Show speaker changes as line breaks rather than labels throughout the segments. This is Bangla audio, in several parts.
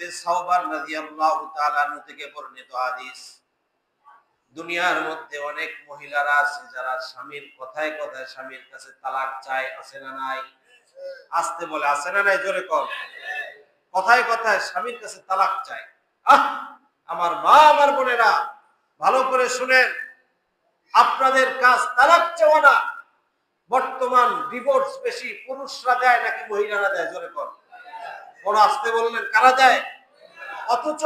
মধ্যে সাওবার রাদিয়াল্লাহু তাআলা থেকে বর্ণিত হাদিস। দুনিয়ার মধ্যে অনেক মহিলারা আছে যারা স্বামীর কথায় কথায় স্বামীর কাছে তালাক চায়, আছে না নাই? আসতে বলে, আছে না নাই? জোরে কথায় কথায় স্বামীর কাছে তালাক চায়। আহ! আমার মা, আমার বোনেরা, ভালো করে শুনেন। আপনাদের কাজ তালাক চাওয়া না। বর্তমান ডিভোর্স বেশি, পুরুষরা দেয় নাকি মহিলারা দেয়? জোরে কর বড় আসতে বললেন, কারা দেয় অথচ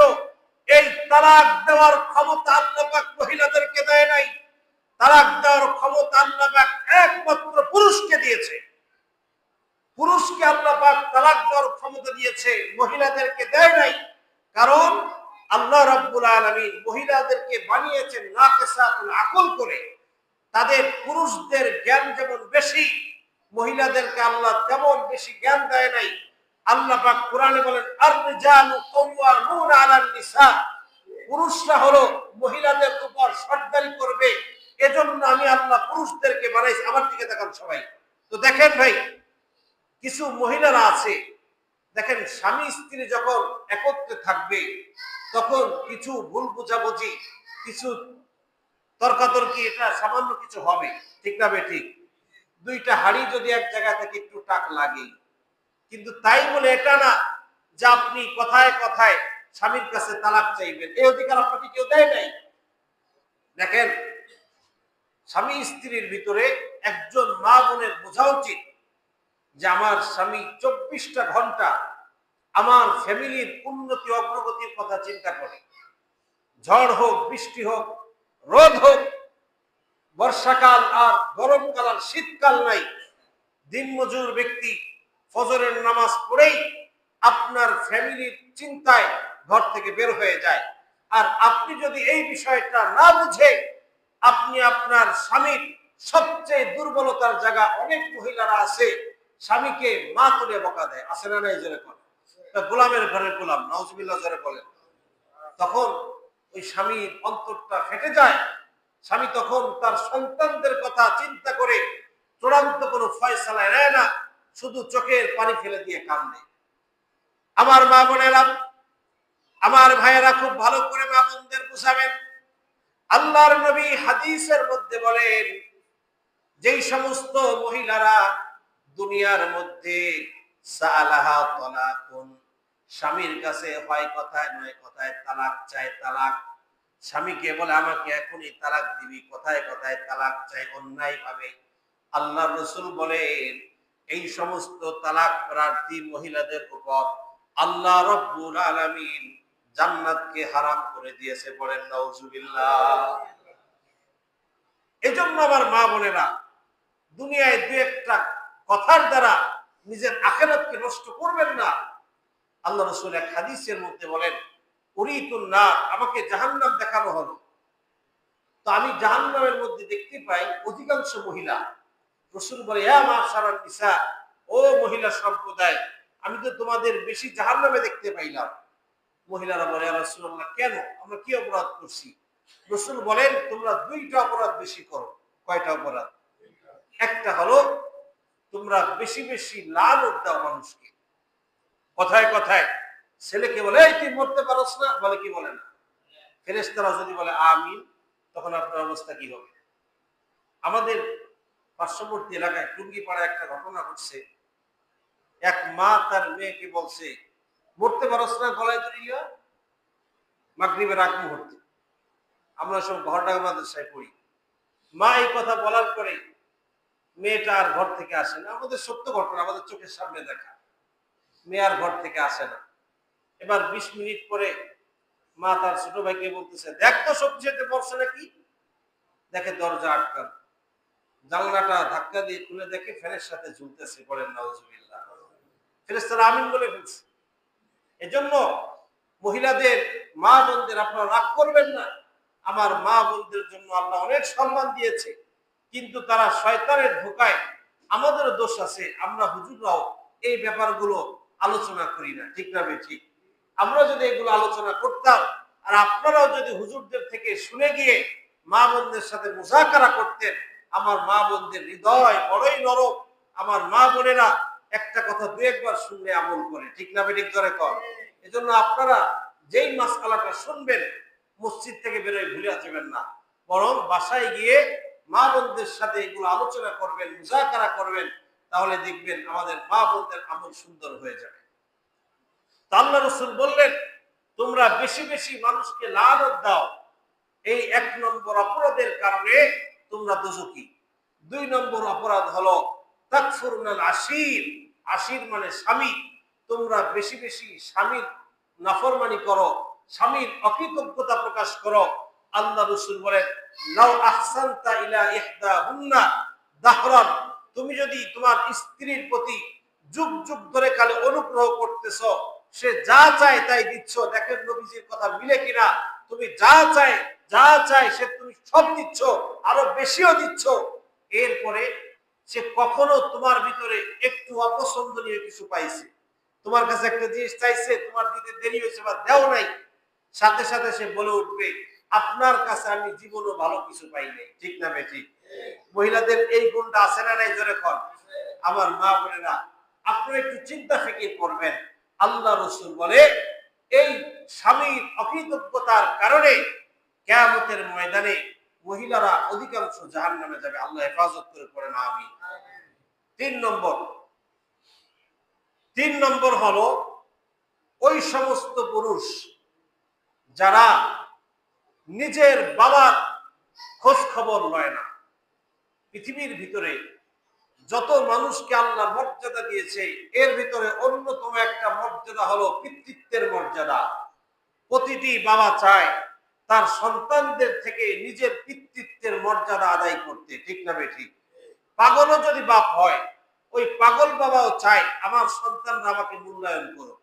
এই তালাক দেওয়ার ক্ষমতা আল্লাহ পাক মহিলাদেরকে দেয় নাই। তালাক দেওয়ার ক্ষমতা আল্লাহ পাক একমাত্র পুরুষকে দিয়েছে। পুরুষকে আল্লাহ পাক তালাক দেওয়ার ক্ষমতা দিয়েছে, মহিলাদেরকে দেয় নাই। কারণ আল্লাহ রাব্বুল আলামিন মহিলাদেরকে বানিয়েছেন নাকিসাতুল আকল করে। তাদের পুরুষদের জ্ঞান যেমন বেশি, মহিলাদেরকে আল্লাহ তেমন বেশি জ্ঞান দেয় নাই। আল্লাহ পাক কোরআনে বলেন, আর-রিজালু কাওয়ামুন আলান নিসা। পুরুষরা হলো মহিলাদের উপর সর্দারি করবে। এজন্য আমি আল্লাহ পুরুষদেরকে বানাইছি। আমার দিকে তাকান সবাই। তো দেখেন ভাই, কিছু মহিলারা আছে, দেখেন স্বামী স্ত্রী যখন একত্রে থাকবে, তখন কিছু ভুল বুঝাবুঝি, কিছু তর্কাতর্কি, এটা সামান্য কিছু হবে। ঠিক না ঠিক। দুইটা হাড়ি যদি এক জায়গা থেকে একটু টাক লাগে কিন্তু তাই বলে এটা না যে আপনি কথায় কথায় স্বামীর কাছে তালাক চাইবেন। এই অধিকার আপনাকে কেউ দেয় নাই। দেখেন, স্বামী স্ত্রীর ভিতরে একজন মা বোনের বোঝা উচিত যে আমার স্বামী চব্বিশটা ঘণ্টা আমার ফ্যামিলির উন্নতি, অগ্রগতির কথা চিন্তা করে। ঝড় হোক, বৃষ্টি হোক, রোদ হোক, বর্ষাকাল আর গরমকাল আর শীতকাল নাই। দিনমজুর ব্যক্তি ফজরের নামাজ পড়েই আপনার ফ্যামিলির চিন্তায় ঘর থেকে বের হয়ে যায়। আর আপনি যদি এই বিষয়টা না বুঝে, আপনি আপনার স্বামীর সবচেয়ে দুর্বলতার জায়গা অনেক মহিলারা আছে, স্বামীকে মা তুলে বকা দেয়। আসে না নাই জোরে করে গোলামের ঘরে গোলাম নজবিল্লা জোরে বলেন। তখন ওই স্বামীর অন্তরটা ফেটে যায়। স্বামী তখন তার সন্তানদের কথা চিন্তা করে চূড়ান্ত কোনো ফয়সালায় নেয় না। শুধু চোখের পানি ফেলে দিয়ে কান্দে আমার মা বোনেরা, আমার ভাইয়েরা খুব ভালো করে মা বোনদের বুঝাবেন। আল্লাহর নবী হাদিসের মধ্যে বলেন, যেই সমস্ত মহিলারা দুনিয়ার মধ্যে স্বামীর কাছে হয় কথায় নয় কথায় তালাক চায় তালাক, স্বামীকে বলে আমাকে এখনই তালাক দিবি, কথায় কথায় তালাক চাই অন্যায় ভাবে আল্লাহ রসুল বলেন এই সমস্ত তালাক প্রার্থী মহিলাদের উপর আল্লাহ রব্বুল আলামিন জান্নাতকে হারাম করে দিয়েছে বলেন, নাউজুবিল্লাহ। এজন্য আমার মা বোনেরা, দুনিয়ায় দু একটা কথার দ্বারা নিজের আখেরাতকে নষ্ট করবেন না। আল্লাহ রসুল এক হাদিসের মধ্যে বলেন, উরিতুন না আমাকে জাহান্নাম দেখানো হলো। তো আমি জাহান্নামের মধ্যে দেখতে পাই অধিকাংশ মহিলা রসুল বলে নিসা, ও মহিলা সম্প্রদায়, আমি তো তোমাদের বেশি জাহার নামে দেখতে পাইলাম। মহিলারা বলে রসুল্লাহ কেন? আমরা কি অপরাধ করছি? রসুল বলেন, তোমরা দুইটা অপরাধ বেশি করো। কয়টা অপরাধ? একটা হলো, তোমরা বেশি বেশি লাল দাও মানুষকে। কথায় কথায় ছেলেকে বলে তুই মরতে পারস না? বলে, কি বলে না? ফেরেস্তারা যদি বলে, আমিন, তখন আপনার অবস্থা কি হবে? আমাদের পার্শ্ববর্তী এলাকায় টুঙ্গি টুঙ্গিপাড়া একটা ঘটনা ঘটছে। এক মা তার মেয়েকে বলছে, মরতে পারস না গলায় ধরিয়া মাগরীবের আগ মুহূর্তে। আমরা সব ঘর ঘরটা মাদ্রাসায় পড়ি। মা এই কথা বলার পরে মেয়েটা আর ঘর থেকে আসে না। আমাদের সত্য ঘটনা, আমাদের চোখের সামনে দেখা। মেয়ে আর ঘর থেকে আসে না। এবার বিশ মিনিট পরে মা তার ছোট ভাইকে বলতেছে, দেখ তো সবজিতে পড়ছে নাকি? দেখে দরজা আটকান জানলাটা ধাক্কা দিয়ে খুলে দেখে ফ্যানের সাথে ঝুলতেছে, বলেন নওয়াজুবিল্লাহ ফেরেস্তারা আমিন বলে ফেলছে। এজন্য মহিলাদের মা বোনদের আপনারা রাগ করবেন না। আমার মা বোনদের জন্য আল্লাহ অনেক সম্মান দিয়েছে। কিন্তু তারা শয়তানের ধোকায় আমাদেরও দোষ আছে, আমরা হুজুররাও এই ব্যাপারগুলো আলোচনা করি না, ঠিক না ঠিক। আমরা যদি এগুলো আলোচনা করতাম, আর আপনারাও যদি হুজুরদের থেকে শুনে গিয়ে মা বোনদের সাথে মুজাকারা করতেন আমার মা বোনদের হৃদয় বড়ই নরম। আমার মা বোনেরা একটা কথা দু একবার শুনলে আমল করে। ঠিক না বে ঠিক ধরে কর এজন্য আপনারা যেই মাসকালাটা শুনবেন, মসজিদ থেকে বেরোয় ভুলে যাবেন না। বরং বাসায় গিয়ে মা বোনদের সাথে এগুলো আলোচনা করবেন, মুজাকারা করবেন, তাহলে দেখবেন আমাদের মা বোনদের আমল সুন্দর হয়ে যাবে। তা আল্লাহ রসুল বললেন, তোমরা বেশি বেশি মানুষকে লালত দাও। এই এক নম্বর অপরাধের কারণে তোমরা দোষী দুই নম্বর অপরাধ হলো তাকফুরনাল মানে স্বামী। তোমরা বেশি বেশি স্বামীর নাফরমানি করো, স্বামীর অকৃতজ্ঞতা প্রকাশ করো। আল্লাহ রসুল বলেন তুমি যদি তোমার স্ত্রীর প্রতি যুগ যুগ ধরে কালে অনুগ্রহ করতেছ, সে যা চায় তাই দিচ্ছ। দেখেন নবীজির কথা মিলে কিনা? তুমি যা চায় যা চায় সে তুমি সব দিচ্ছ, আরও বেশিও দিচ্ছ। এরপরে সে কখনো তোমার ভিতরে একটু অপছন্দনীয় কিছু পাইছে। তোমার কাছে একটা জিনিস চাইছে, তোমার দিতে দেরি হয়েছে বা দেও নাই। সাথে সাথে সে বলে উঠবে, আপনার কাছে আমি জীবনও ভালো কিছু পাই নাই। ঠিক না বেঠি মহিলাদের এই গুণটা আছে না নাই জোরে কর আমার মা বোনেরা, আপনারা একটু চিন্তা ফিকির করবেন। আল্লাহ রসুল বলে, এই স্বামীর অকৃতজ্ঞতার কারণে কেয়ামতের ময়দানে মহিলারা অধিকাংশ জাহান নামে যাবে। আল্লাহ হেফাজত করে পড়ে না আমি তিন নম্বর। তিন নম্বর হলো, ওই সমস্ত পুরুষ যারা নিজের বাবার খোঁজ খবর লয় না, পৃথিবীর ভিতরে যত মানুষকে আল্লাহ মর্যাদা দিয়েছে, এর ভিতরে অন্যতম একটা মর্যাদা হলো পিতৃত্বের মর্যাদা। প্রতিটি বাবা চায় তার সন্তানদের থেকে নিজের পিতৃত্বের মর্যাদা আদায় করতে, ঠিক না বেঠিক পাগলও যদি বাপ হয়, ওই পাগল বাবাও চায়, আমার সন্তানরা আমাকে মূল্যায়ন করুক।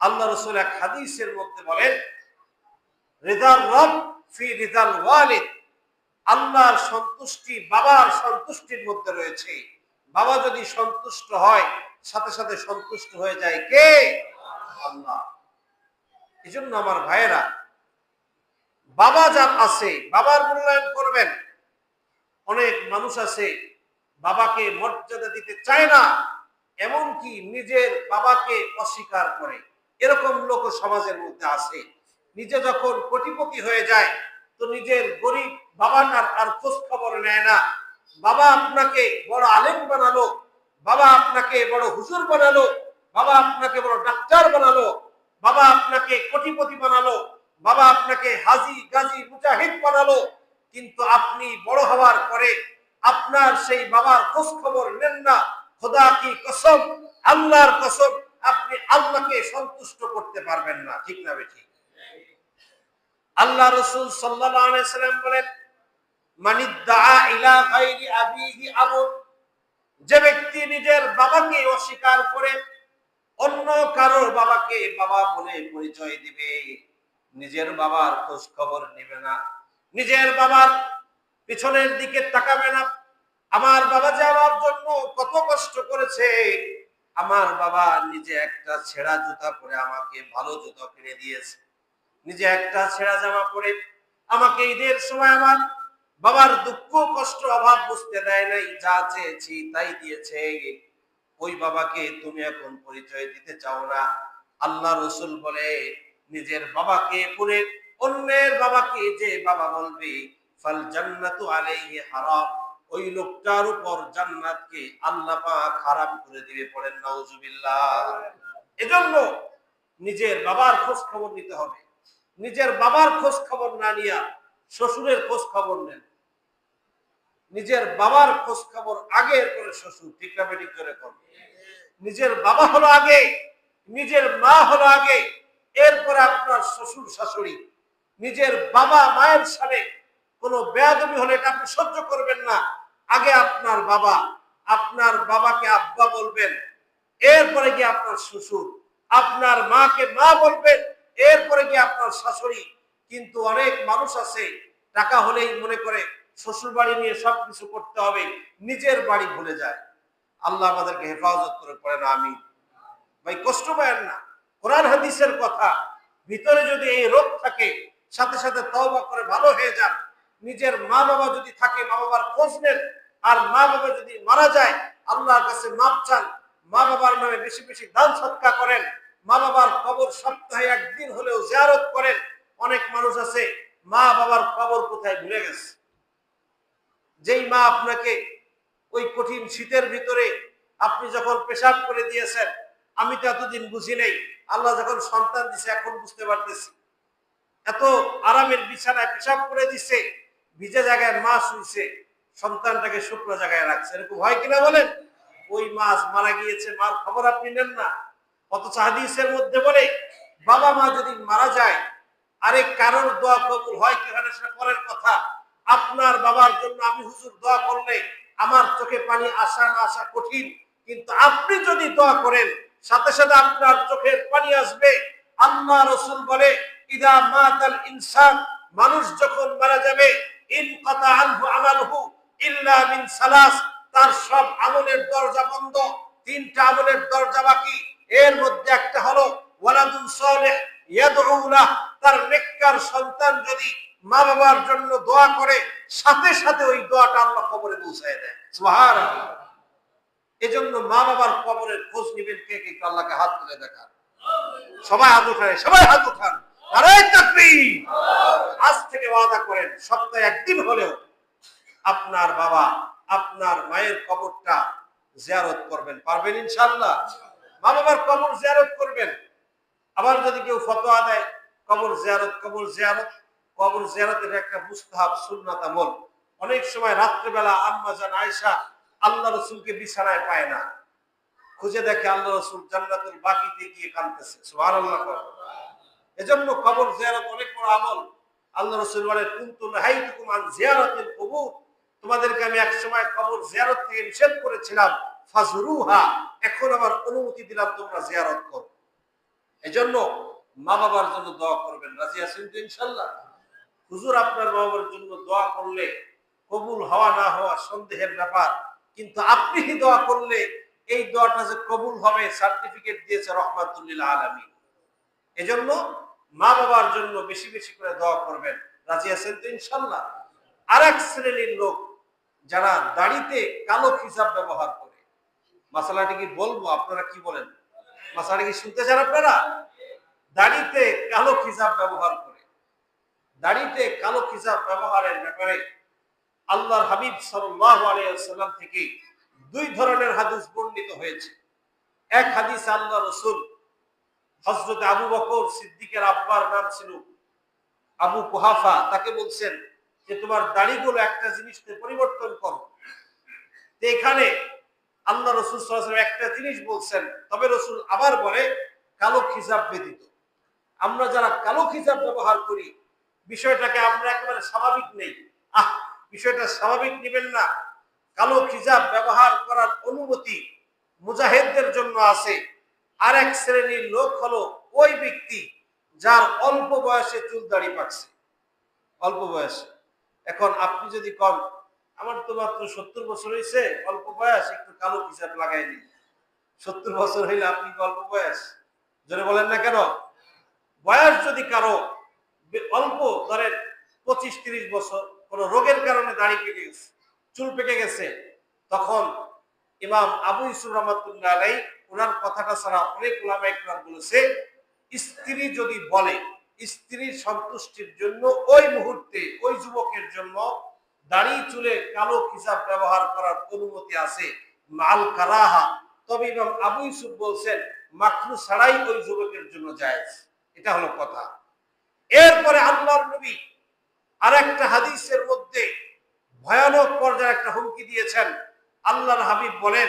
আল্লাহ রসুল এক হাদিসের মধ্যে বলেন রেজাল রব ফি রেজাল ওয়ালিদ। আল্লাহর সন্তুষ্টি বাবার সন্তুষ্টির মধ্যে রয়েছে। বাবা যদি সন্তুষ্ট হয়, সাথে সাথে সন্তুষ্ট হয়ে যায় কে? আল্লাহ। এই জন্য আমার ভাইয়েরা বাবা যার আছে, বাবার মূল্যায়ন করবেন। অনেক মানুষ আছে, বাবাকে মর্যাদা দিতে চায় না, এমনকি নিজের বাবাকে অস্বীকার করে। এরকম লোক সমাজের মধ্যে আছে। নিজে যখন কোটিপতি হয়ে যায়, তো নিজের গরিব বাবাটার আর খোঁজ খবর নেয় না। বাবা আপনাকে বড় আলেম বানালো, বাবা আপনাকে বড় হুজুর বানালো, বাবা আপনাকে বড় ডাক্তার বানালো, বাবা আপনাকে কোটিপতি বানালো। বাবা আপনাকে হাজি, গাজী, মুজাহিদ বানালো। কিন্তু আপনি বড় হওয়ার পরে আপনার সেই বাবার খোঁজ খবর নেন না। খোদা কি কসম? আল্লাহর কসম, আপনি আল্লাহকে সন্তুষ্ট করতে পারবেন না। ঠিক না বেঠিক আল্লাহ রসুল সাল্লাম বলেন যে ব্যক্তি নিজের বাবাকে অস্বীকার করে, অন্য কারোর বাবাকে বাবা বলে পরিচয় দিবে। নিজের বাবার খোঁজ খবর নেবে না। নিজের বাবার পিছনের দিকে তাকাবে না। আমার বাবা যে আমার জন্য কত কষ্ট করেছে। আমার বাবা নিজে একটা ছেঁড়া জুতা পরে আমাকে ভালো জুতা কিনে দিয়েছে। নিজে একটা ছেঁড়া জামা পরে আমাকে ঈদের সময় আমার বাবার দুঃখ, কষ্ট, অভাব বুঝতে দেয় নাই। যা চেয়েছি তাই দিয়েছে। ওই বাবাকে তুমি এখন পরিচয় দিতে চাও না। আল্লাহ রসুল বলে নিজের বাবাকে পুরে, অন্যের বাবাকে যে বাবা বলবে, ফাল জান্নাতু আলাইহি হারাম। ওই লোকটার উপর জান্নাতকে আল্লাহ পাক হারাম করে দিবে পড়েন, নাউজুবিল্লাহ। এজন্য নিজের বাবার খোঁজ খবর নিতে হবে। নিজের বাবার খোঁজ খবর না নিয়া শ্বশুরের খোঁজ খবর নেন। নিজের বাবার খোঁজ খবর আগে করে শ্বশুর ঠিক করে কর। নিজের বাবা হলো আগে, নিজের মা হলো আগে এরপরে আপনার শ্বশুর শাশুড়ি নিজের বাবা মায়ের সামনে কোনো বেয়াদবি হলে এটা আপনি সহ্য করবেন না। আগে আপনার বাবা, আপনার বাবাকে আব্বা বলবেন, এরপরে গিয়ে আপনার শ্বশুর, আপনার মাকে মা বলবেন, এরপরে গিয়ে আপনার শাশুড়ি। কিন্তু অনেক মানুষ আছে, টাকা হলেই মনে করে শ্বশুর বাড়ি নিয়ে সবকিছু করতে হবে, নিজের বাড়ি ভুলে যায়। আল্লাহ আমাদেরকে হেফাজত করে পড়ে না আমি ভাই, কষ্ট পায়েন না। কোরআন হাদিসের কথা, ভিতরে যদি এই রোগ থাকে, সাথে সাথে তওবা করে ভালো হয়ে যান। নিজের মা বাবা যদি থাকে, মা বাবার খোঁজ নেন, আর মা বাবা যদি মারা যায়, আল্লাহর কাছে মাপ চান, মা বাবার নামে বেশি বেশি দান সৎকা করেন, মা বাবার কবর সপ্তাহে একদিন হলেও জিয়ারত করেন, অনেক মানুষ আছে, মা বাবার কবর কোথায় ভুলে গেছে? যেই মা আপনাকে ওই কঠিন শীতের ভিতরে আপনি যখন পেশাব করে দিয়েছেন আমি তো এতদিন বুঝি নেই। আল্লাহ যখন সন্তান দিছে, এখন বুঝতে পারতেছি। এত আরামের বিছানায় পেশাব করে দিছে, ভিজে জায়গায় মাছ শুইছে সন্তানটাকে শুকনো জায়গায় রাখছে। এরকম হয় কিনা বলেন? ওই মাছ মারা গিয়েছে, মার খবর আপনি নেন না। অথচ হাদিসের মধ্যে বলে, বাবা মা যদি মারা যায় আরে কারোর দোয়া কবুল হয় কি হয় না সেটা পরের কথা। আপনার বাবার জন্য আমি হুজুর দোয়া করলে আমার চোখে পানি আসা না আসা কঠিন, কিন্তু আপনি যদি দোয়া করেন সাথে সাথে আপনার চোখের পানি আসবে। আল্লাহ রসুল বলে, ইদা মাতাল ইনসান, মানুষ যখন মারা যাবে, ইন কথা আনহু আমালহু ইল্লা মিন সালাস, তার সব আমলের দরজা বন্ধ। তিনটা আমলের দরজা বাকি। এর মধ্যে একটা হলো, ওয়ালাদুন সালেহ ইয়াদউ লাহ তার নেককার সন্তান যদি মা বাবার জন্য দোয়া করে, সাথে সাথে ওই দোয়াটা আল্লাহ কবরে পৌঁছায় দেয়। সুবহানাল্লাহ। এজন্য মা বাবার কবরের খোঁজ নিবেন কে কে আল্লাহকে হাত তুলে দেখান। সবাই হাত উঠান, সবাই হাত উঠান। আজ থেকে ওয়াদা করেন, সপ্তাহে একদিন হলেও আপনার বাবা, আপনার মায়ের কবরটা জিয়ারত করবেন। পারবেন ইনশাল্লাহ মা বাবার কবর জিয়ারত করবেন। আবার যদি কেউ ফতোয়া দেয়, কবর জিয়ারত কবর জিয়ারত, কবর জিয়ারতের একটা মুস্তাহাব, সুন্নাত আমল। অনেক সময় রাত্রেবেলা আম্মা জান আয়েশা আল্লাহ রসুলকে বিছানায় পায় না। খুঁজে দেখে আল্লাহ রসুল জান্নাতুল বাকিতে গিয়ে কাঁদতেছে। সুবহানাল্লাহ এজন্য কবর জিয়ারত অনেক বড় আমল। আল্লাহ রসুল বলে কুনতু নাহাইতুকুম আন জিয়ারাতিল কুবুর। তোমাদেরকে আমি এক সময় কবর জিয়ারত থেকে নিষেধ করেছিলাম। ফাজরুহা, এখন আমার অনুমতি দিলাম, তোমরা জিয়ারত করো। এজন্য মা বাবার জন্য দোয়া করবেন। রাজি আছেন তো ইনশাল্লাহ হুজুর, আপনার বাবার জন্য দোয়া করলে কবুল হওয়া না হওয়া সন্দেহের ব্যাপার। কিন্তু আপনি দোয়া করলে এই দোয়াটা যে কবুল হবে সার্টিফিকেট দিয়েছে রহমাতুল্লিল আলমী এজন্য মা বাবার জন্য বেশি বেশি করে দোয়া করবেন। রাজি আছেন তো ইনশাল্লাহ আর এক শ্রেণির লোক যারা দাড়িতে কালো খিসাব ব্যবহার করে। মশালাটি কি বলব? আপনারা কি বলেন? মশালাটি কি শুনতে চান আপনারা? দাড়িতে কালো খিসাব ব্যবহার করে। দাড়িতে কালো খিসাব ব্যবহারের ব্যাপারে আল্লাহর হাবিব ওয়াসাল্লাম থেকে দুই ধরনের হাদিস বর্ণিত হয়েছে। এক হাদিস আল্লাহ রসুল হজরত আবু বকর সিদ্দিকের আব্বার নাম ছিল আবু কুহাফা। তাকে বলছেন যে, তোমার দাড়িগুলো একটা জিনিসকে পরিবর্তন করো। এখানে আল্লাহ রসুল একটা জিনিস বলছেন, তবে রসুল আবার বলে, কালো খিজাব ব্যতীত। আমরা যারা কালো খিজাব ব্যবহার করি, বিষয়টাকে আমরা একেবারে স্বাভাবিক নেই। আহ বিষয়টা স্বাভাবিক নেবেন না। কালো খিজাব ব্যবহার করার অনুমতি মুজাহিদদের জন্য আছে। এক শ্রেণির লোক হলো ওই ব্যক্তি যার অল্প বয়সে চুল দাড়ি পাকছে। অল্প বয়সে। এখন আপনি যদি কম আমার তো মাত্র সত্তর বছর হয়েছে অল্প বয়স, একটু কালো খিজাব লাগাই দিন। সত্তর বছর হইলে আপনি অল্প বয়স? জোরে বলেন না কেন? বয়স যদি কারও অল্প, ধরেন পঁচিশ, তিরিশ বছর কোন রোগের কারণে দাড়ি পেকে গেছে চুল পেকে গেছে, তখন ইমাম আবু ইসুর রহমতুল্লাহ ওনার কথাটা ছাড়া অনেক ওলামা ইকরাম বলেছে, স্ত্রী যদি বলে স্ত্রীর সন্তুষ্টির জন্য ওই মুহূর্তে ওই যুবকের জন্য দাড়ি, চুলে কালো হিসাব ব্যবহার করার অনুমতি আছে, মাল কারাহা। তবে ইমাম আবু ইসুফ বলছেন, মাকরু ছাড়াই ওই যুবকের জন্য যায় এটা হলো কথা। এরপরে আল্লাহর নবী আর একটা হাদিসের মধ্যে ভয়ানক পর্যায়ে একটা হুমকি দিয়েছেন। আল্লাহর হাবিব বলেন,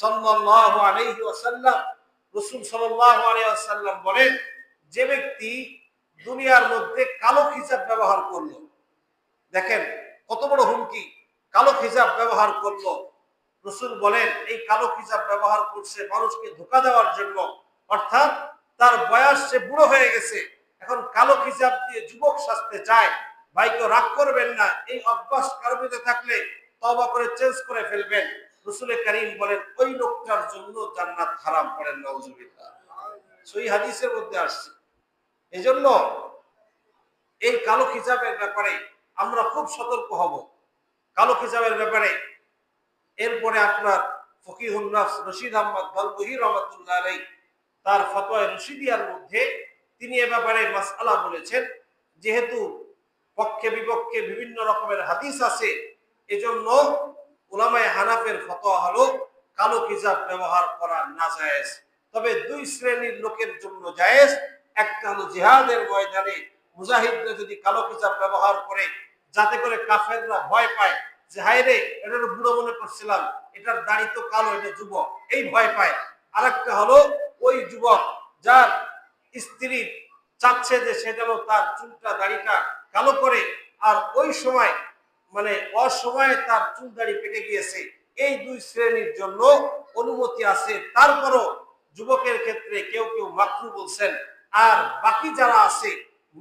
সাল্লাল্লাহু আলাইহি ওয়াসাল্লাম, রাসূল সাল্লাল্লাহু আলাইহি ওয়াসাল্লাম বলেন, যে ব্যক্তি দুনিয়ার মধ্যে কালো খিজাব ব্যবহার করল, দেখেন কত বড় হুমকি, কালো খিজাব ব্যবহার করল। রসুল বলেন, এই কালো খিজাব ব্যবহার করছে মানুষকে ধোকা দেওয়ার জন্য, অর্থাৎ তার বয়স সে বুড়ো হয়ে গেছে, এখন কালো খিজাব দিয়ে যুবক সাজতে চায়। ভাই কেউ রাগ করবেন না। এই অভ্যাস কারবিতে থাকলে তবা করে চেঞ্জ করে ফেলবেন। রসুলের করিম বলেন, ওই লোকটার জন্য জান্নাত হারাম করেন নওজুবিল্লাহ সই হাদিসের মধ্যে আসছে। এই জন্য এই কালো খিজাবের ব্যাপারে আমরা খুব সতর্ক হব। কালো খিজাবের ব্যাপারে এরপরে আপনার ফকিহুল নাফস রশিদ আহমদ গলবহি রহমতুল্লাহ আলাই তার ফতোয়া রশিদিয়ার মধ্যে তিনি এ ব্যাপারে মাসআলা বলেছেন। যেহেতু পক্ষে বিপক্ষে বিভিন্ন রকমের হাদিস আছে। এজন্য উলামায়ে হানাফের ফতোয়া হলো, কালো হিজাব ব্যবহার করা না জায়েজ তবে দুই শ্রেণির লোকের জন্য জায়েজ। একটা হলো জিহাদের ময়দানে মুজাহিদরা যদি কালো হিজাব ব্যবহার করে, যাতে করে কাফেররা ভয় পায় যে হায় রে এটা বুড়ো মনে করছিলাম, এটার দাড়ি তো কালো, এটা যুবক। এই ভয় পায়। আর একটা হলো ওই যুবক যার স্ত্রী চাচ্ছে যে সে যেন তার চুলটা, দাড়িটা কালো করে আর ওই সময় মানে অসময়ে তার চুল দাড়ি পেকে গিয়েছে। এই দুই শ্রেণির জন্য অনুমতি আছে। তারপরও যুবকের ক্ষেত্রে কেউ কেউ মাকরু বলছেন, আর বাকি যারা আছে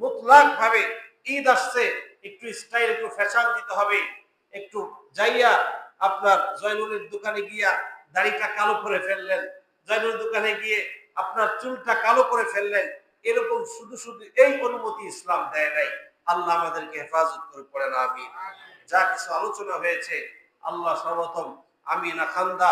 মুতলাক ভাবে ঈদ আসছে, একটু স্টাইল, একটু ফ্যাশন দিতে হবে। একটু যাইয়া আপনার জয়নুলের দোকানে গিয়া দাড়িটা কালো করে ফেললেন। জয়নুলের দোকানে গিয়ে আপনার চুলটা কালো করে ফেললেন। এরকম শুধু শুধু এই অনুমতি ইসলাম দেয় নাই। আল্লাহ আমাদেরকে হেফাজত করে পড়েন আমি যা কিছু আলোচনা হয়েছে আল্লাহ সর্বপ্রথম আমিনা খান্দা